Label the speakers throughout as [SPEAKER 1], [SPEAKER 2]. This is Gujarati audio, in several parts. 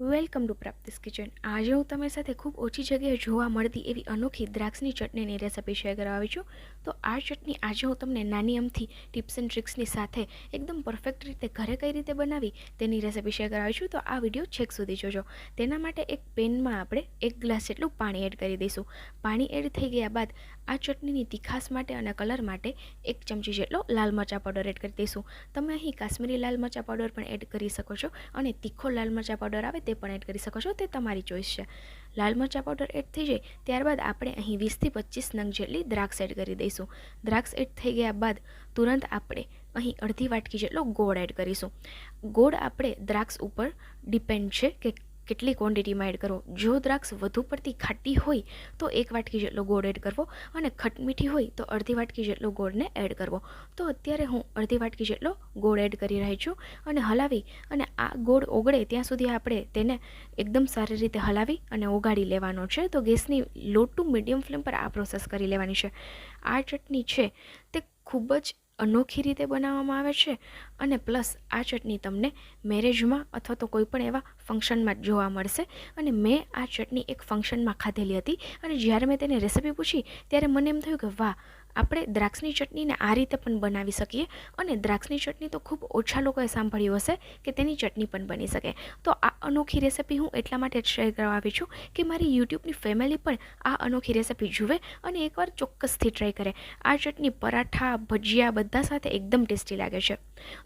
[SPEAKER 1] Welcome to પ્રાપ્તિસ kitchen. આજે હું તમારી સાથે ખૂબ ઓછી જગ્યાએ જોવા મળતી એવી અનોખી દ્રાક્ષની ચટણીની રેસિપી શેર કરવા છું. તો આ ચટણી આજે હું તમને નાની અમથી ટિપ્સ એન્ડ ટ્રિક્સની સાથે એકદમ પરફેક્ટ રીતે ઘરે કઈ રીતે બનાવી તેની રેસિપી શેર કરાવી છું. તો આ વીડિયો છેક સુધી જોજો. તેના માટે એક પેનમાં આપણે એક ગ્લાસ જેટલું પાણી એડ કરી દઈશું. પાણી એડ થઈ ગયા બાદ આ ચટણીની તીખાસ માટે અને કલર માટે એક ચમચી જેટલો લાલ મરચા પાવડર એડ કરી દઈશું. તમે અહીં કાશ્મીરી લાલ મરચા પાવડર પણ એડ કરી શકો છો અને તીખો લાલ મરચા પાવડર આવે તે પણ એડ કરી શકો છો, તે તમારી ચોઈસ છે. લાલ મરચા પાવડર એડ થઈ જાય ત્યારબાદ આપણે અહીં વીસથી પચીસ નંગ જેટલી દ્રાક્ષ એડ કરી દઈશું. દ્રાક્ષ એડ થઈ ગયા બાદ તુરંત આપણે અહીં અડધી વાટકી જેટલો ગોળ એડ કરીશું. ગોળ આપણે દ્રાક્ષ ઉપર ડિપેન્ડ છે કે કેટલી ક્વોન્ટિટીમાં એડ કરવો જો દ્રાક્ષ વધુ પડતી ખાટી હોય, તો એક વાટકી જેટલો ગોળ એડ કરવો અને ખટમીઠી હોય, તો અડધી વાટકી જેટલો ગોળને એડ કરવો. તો અત્યારે હું અડધી વાટકી જેટલો ગોળ એડ કરી રહી છું અને હલાવી અને આ ગોળ ઓગળે ત્યાં સુધી આપણે તેને એકદમ સારી રીતે હલાવી અને ઓગાળી લેવાનો છે. તો ગેસની લો ટુ મીડિયમ ફ્લેમ પર આ પ્રોસેસ કરી લેવાની છે. આ ચટણી છે તે ખૂબ જ અનોખી રીતે બનાવવામાં આવે છે અને પ્લસ આ ચટણી તમને મેરેજમાં અથવા તો કોઈપણ એવા ફંક્શનમાં જોવા મળશે. અને મેં આ ચટણી એક ફંક્શનમાં ખાધેલી હતી અને જ્યારે મેં તેને રેસિપી પૂછી ત્યારે મને એમ થયું કે વાહ આપણે દ્રાક્ષની ચટણીને આ રીતે પણ બનાવી શકીએ અને દ્રાક્ષની ચટણી તો ખૂબ ઓછા લોકોએ સાંભળ્યું હશે કે તેની ચટણી પણ બની શકે. તો આ અનોખી રેસિપી હું એટલા માટે શેર કરવા આવી છું કે મારી યુટ્યુબની ફેમિલી પણ આ અનોખી રેસિપી જુએ અને એકવાર ચોક્કસથી ટ્રાય કરે. આ ચટણી પરાઠા, ભજીયા બધા સાથે એકદમ ટેસ્ટી લાગે છે.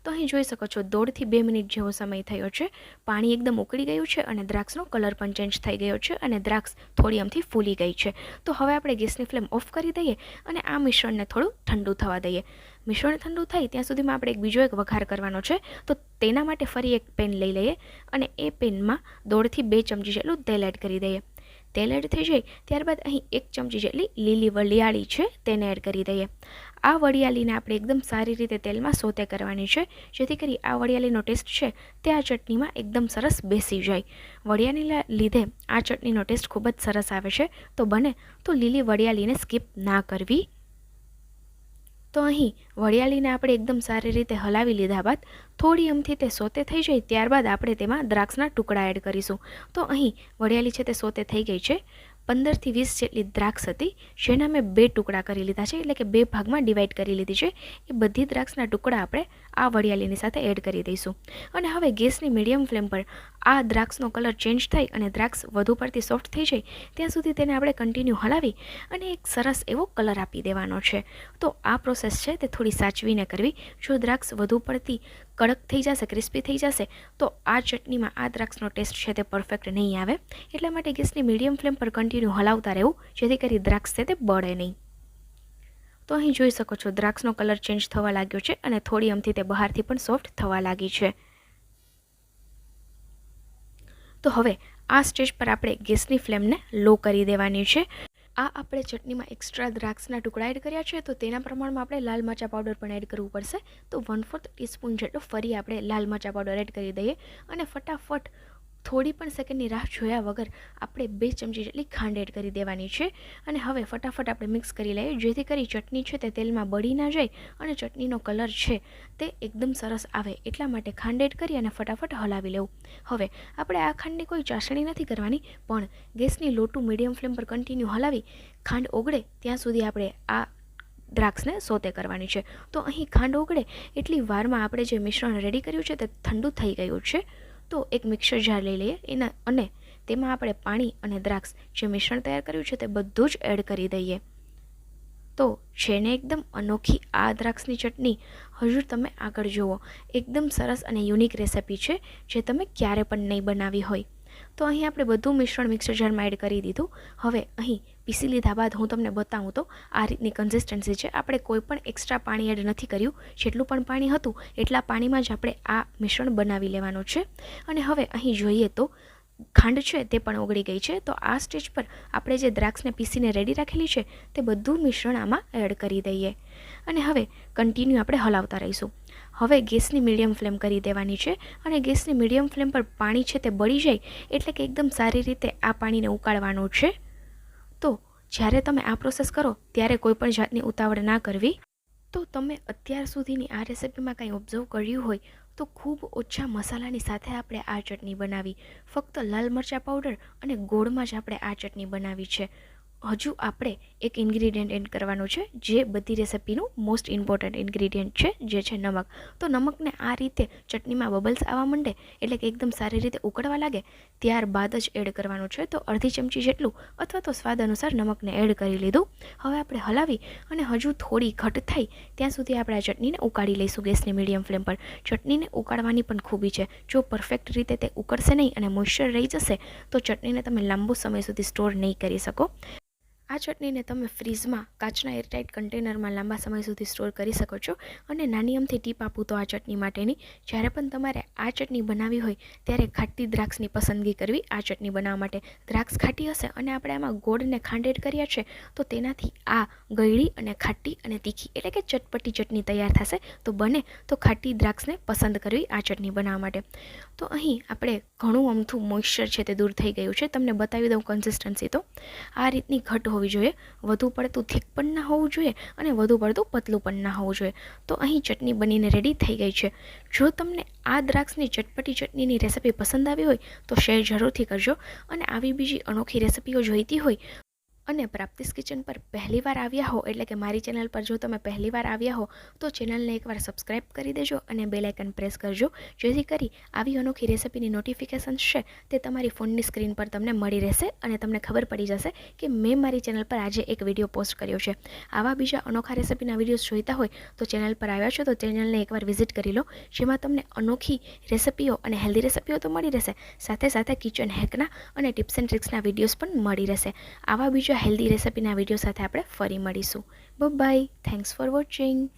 [SPEAKER 1] તો અહીં જોઈ શકો છો, દોઢથી બે મિનિટ જેવો સમય થયો છે. પાણી એકદમ ઉકળી ગયું છે અને દ્રાક્ષનો કલર પણ ચેન્જ થઈ ગયો છે અને દ્રાક્ષ થોડી આમથી ફૂલી ગઈ છે. તો હવે આપણે ગેસની ફ્લેમ ઓફ કરી દઈએ અને આ મિશ્રણને થોડું ઠંડુ થવા દઈએ. મિશ્રણ ઠંડુ થાય ત્યાં સુધીમાં આપણે એક બીજો એક વઘાર કરવાનો છે. તો તેના માટે ફરી એક પેન લઈ લઈએ અને એ પેનમાં દોઢથી બે ચમચી જેટલું તેલ એડ કરી દઈએ. તેલ એડ થઈ જાય ત્યારબાદ અહીં એક ચમચી જેટલી લીલી વલિયાળી છે તેને એડ કરી દઈએ. આ વડિયાળીને આપણે એકદમ સારી રીતે તેલમાં સોતે કરવાની છે. જેથી કરી આ વડિયાળીનો ટેસ્ટ છે તે આ ચટણીમાં એકદમ સરસ બેસી જાય. વડિયાળીના લીધે આ ચટણીનો ટેસ્ટ ખૂબ જ સરસ આવે છે. તો બને તો લીલી વડિયાળીને સ્કીપ ના કરવી. તો અહીં વડિયાળીને આપણે એકદમ સારી રીતે હલાવી લીધા બાદ થોડી અમથી તે સોતે થઈ જાય ત્યારબાદ આપણે તેમાં દ્રાક્ષના ટુકડા એડ કરીશું. તો અહીં વડિયાળી છે તે સોતે થઈ ગઈ છે. પંદરથી વીસ જેટલી દ્રાક્ષ હતી. જેના મેં બે ટુકડા કરી લીધા છે, એટલે કે બે ભાગમાં ડિવાઈડ કરી લીધી છે. એ બધી દ્રાક્ષના ટુકડા આપણે આ વડિયાળીની સાથે એડ કરી દઈશું. અને હવે ગેસની મીડિયમ ફ્લેમ પર આ દ્રાક્ષનો કલર ચેન્જ થાય અને દ્રાક્ષ વધુ પડતી સોફ્ટ થઈ જાય, ત્યાં સુધી તેને આપણે કન્ટિન્યુ હલાવી અને એક સરસ એવો કલર આપી દેવાનો છે. તો આ પ્રોસેસ છે તે થોડી સાચવીને કરવી. જો દ્રાક્ષ વધુ પડતી કડક થઈ જશે ક્રિસ્પી થઈ જશે, તો આ ચટણીમાં આ દ્રાક્ષનો ટેસ્ટ છે તે પરફેક્ટ નહીં આવે. એટલા માટે ગેસની મીડિયમ ફ્લેમ પર કન્ટિન્યુ હલાવતા રહેવું, જેથી કરી દ્રાક્ષ છે તે બળે નહીં. તો અહીં જોઈ શકો છો, દ્રાક્ષનો કલર ચેન્જ થવા લાગ્યો છે અને થોડી અમથી તે બહારથી પણ સોફ્ટ થવા લાગી છે. તો હવે આ સ્ટેજ પર આપણે ગેસની ફ્લેમને લો કરી દેવાની છે. આ આપણે ચટણીમાં એક્સ્ટ્રા દ્રાક્ષના ટુકડા એડ કર્યા છે, તો તેના પ્રમાણમાં આપણે લાલ મરચા પાવડર પણ એડ કરવું પડશે. તો વન ફોર્થ ટીસ્પૂન જેટલો ફરી આપણે લાલ મરચા પાવડર એડ કરી દઈએ અને ફટાફટ થોડી પણ સેકન્ડની રાહ જોયા વગર આપણે બે ચમચી જેટલી ખાંડ એડ કરી દેવાની છે અને હવે ફટાફટ આપણે મિક્સ કરી લઈએ, જેથી કરી ચટણી છે તે તેલમાં બળી ના જાય અને ચટણીનો કલર છે તે એકદમ સરસ આવે એટલા માટે ખાંડ એડ કરી અને ફટાફટ હલાવી લેવું. હવે આપણે આ ખાંડની કોઈ ચાસણી નથી કરવાની, પણ ગેસની લોટું મીડિયમ ફ્લેમ પર કન્ટિન્યુ હલાવી ખાંડ ઓગળે ત્યાં સુધી આપણે આ દ્રાક્ષને સોતે કરવાની છે. તો અહીં ખાંડ ઓગળે એટલી વારમાં આપણે જે મિશ્રણ રેડી કર્યું છે તે ઠંડુ થઈ ગયું છે. તો એક મિક્સર જાર લઈ લઈએ. એના અને તેમાં આપણે પાણી અને દ્રાક્ષ જે મિશ્રણ તૈયાર કર્યું છે તે બધું જ એડ કરી દઈએ. તો જેને એકદમ અનોખી આ દ્રાક્ષની ચટણી. હજુ તમે આગળ જુઓ. એકદમ સરસ અને યુનિક રેસિપી છે, જે તમે ક્યારે પણ નહીં બનાવી હોય. તો અહીં આપણે બધું મિશ્રણ મિક્સર જારમાં એડ કરી દીધું. હવે અહીં પીસી લીધા બાદ હું તમને બતાવું તો આ રીતની કન્સિસ્ટન્સી છે. આપણે કોઈ પણ એક્સ્ટ્રા પાણી એડ નથી કર્યું. જેટલું પણ પાણી હતું, એટલા પાણીમાં જ આપણે આ મિશ્રણ બનાવી લેવાનું છે. અને હવે અહીં જોઈએ તો ખાંડ છે તે પણ ઓગળી ગઈ છે. તો આ સ્ટેજ પર આપણે જે દ્રાક્ષને પીસીને રેડી રાખેલી છે, તે બધું મિશ્રણ આમાં એડ કરી દઈએ. અને હવે કન્ટિન્યુ આપણે હલાવતા રહીશું. હવે ગેસની મીડિયમ ફ્લેમ કરી દેવાની છે અને ગેસની મીડિયમ ફ્લેમ પર પાણી છે તે બળી જાય એટલે કે એકદમ સારી રીતે આ પાણીને ઉકાળવાનું છે. તો જ્યારે તમે આ પ્રોસેસ કરો, ત્યારે કોઈપણ જાતની ઉતાવળ ના કરવી. તો તમે અત્યાર સુધીની આ રેસિપીમાં કંઈ ઓબ્ઝર્વ કર્યું હોય તો ખૂબ ઓછા મસાલાની સાથે આપણે આ ચટણી બનાવી. ફક્ત લાલ મરચાં પાવડર અને ગોળમાં જ આપણે આ ચટણી બનાવી છે. હજુ આપણે એક ઇન્ગ્રીડિયન્ટ એડ કરવાનું છે, જે બધી રેસિપીનું મોસ્ટ ઇમ્પોર્ટન્ટ ઇન્ગ્રીડિયન્ટ છે, જે છે નમક. તો નમકને આ રીતે ચટણીમાં બબલ્સ આવવા માંડે, એટલે કે એકદમ સારી રીતે ઉકળવા લાગે, ત્યારબાદ જ એડ કરવાનું છે. તો અડધી ચમચી જેટલું અથવા તો સ્વાદ અનુસાર નમકને એડ કરી લીધું. હવે આપણે હલાવી અને હજુ થોડી ઘટ થાય ત્યાં સુધી આપણે આ ચટણીને ઉકાળી લઈશું ગેસની મીડિયમ ફ્લેમ પર. ચટણીને ઉકાળવાની પણ ખૂબી છે. જો પરફેક્ટ રીતે તે ઉકળશે નહીં અને મોઇશ્ચર રહી જશે, તો ચટણીને તમે લાંબો સમય સુધી સ્ટોર નહીં કરી શકો. આ ચટણીને તમે ફ્રીઝમાં કાચના એરટાઇટ કન્ટેનરમાં લાંબા સમય સુધી સ્ટોર કરી શકો છો અને નાની અમથી ટીપ આપું તો આ ચટણી માટેની. જ્યારે પણ તમારે આ ચટણી બનાવવી હોય, ત્યારે ખાટી દ્રાક્ષની પસંદગી કરવી આ ચટણી બનાવવા માટે. દ્રાક્ષ ખાટી હશે અને આપણે આમાં ગોળને ખાંડ એડ કર્યા છે, તો તેનાથી આ ગળી અને ખાટી અને તીખી એટલે કે ચટપટી ચટણી તૈયાર થશે. તો બને તો ખાટી દ્રાક્ષને પસંદ કરવી આ ચટણી બનાવવા માટે. તો અહીં આપણે ઘણું અમથું મોઇશ્ચર છે તે દૂર થઈ ગયું છે. તમને બતાવી દઉં કન્સિસ્ટન્સી તો. આ રીતની ઘટ હોવી જોઈએ. વધુ પડતું થીક પણ ના હોવું જોઈએ અને વધુ પડતું પતલું પણ ના હોવું જોઈએ. તો અહીં ચટણી બનીને રેડી થઈ ગઈ છે. જો તમને આ દ્રાક્ષની ચટપટી ચટણીની રેસિપી પસંદ આવી હોય તો શેર જરૂરથી કરજો અને આવી બીજી અનોખી રેસિપીઓ જોઈતી હોય અને પ્રાપ્તિસ કિચન પર પહેલીવાર આવ્યા હો, એટલે કે મારી ચેનલ પર જો તમે પહેલીવાર આવ્યા હો, તો ચેનલને એકવાર સબસ્ક્રાઇબ કરી દેજો અને બેલ આઇકન પ્રેસ કરજો, જેથી કરી આવી અનોખી રેસિપીની નોટિફિકેશન્સ છે તે તમારી ફોનની સ્ક્રીન પર તમને મળી રહેશે અને તમને ખબર પડી જશે કે મેં મારી ચેનલ પર આજે એક વીડિયો પોસ્ટ કર્યો છે. આવા બીજા અનોખા રેસિપીના વિડીયોઝ જોઈતા હોય, તો ચેનલ પર આવ્યા છો તો ચેનલને એકવાર વિઝિટ કરી લો, જેમાં તમને અનોખી રેસિપીઓ અને હેલ્ધી રેસિપીઓ તો મળી રહેશે, સાથે સાથે કિચન હેકના અને ટિપ્સ એન્ડ ટ્રિક્સના વિડીયોઝ પણ મળી રહેશે. આવા બીજા હેલ્ધી રેસિપીના વીડિયો સાથે આપણે ફરી મળીશું. By thanks for watching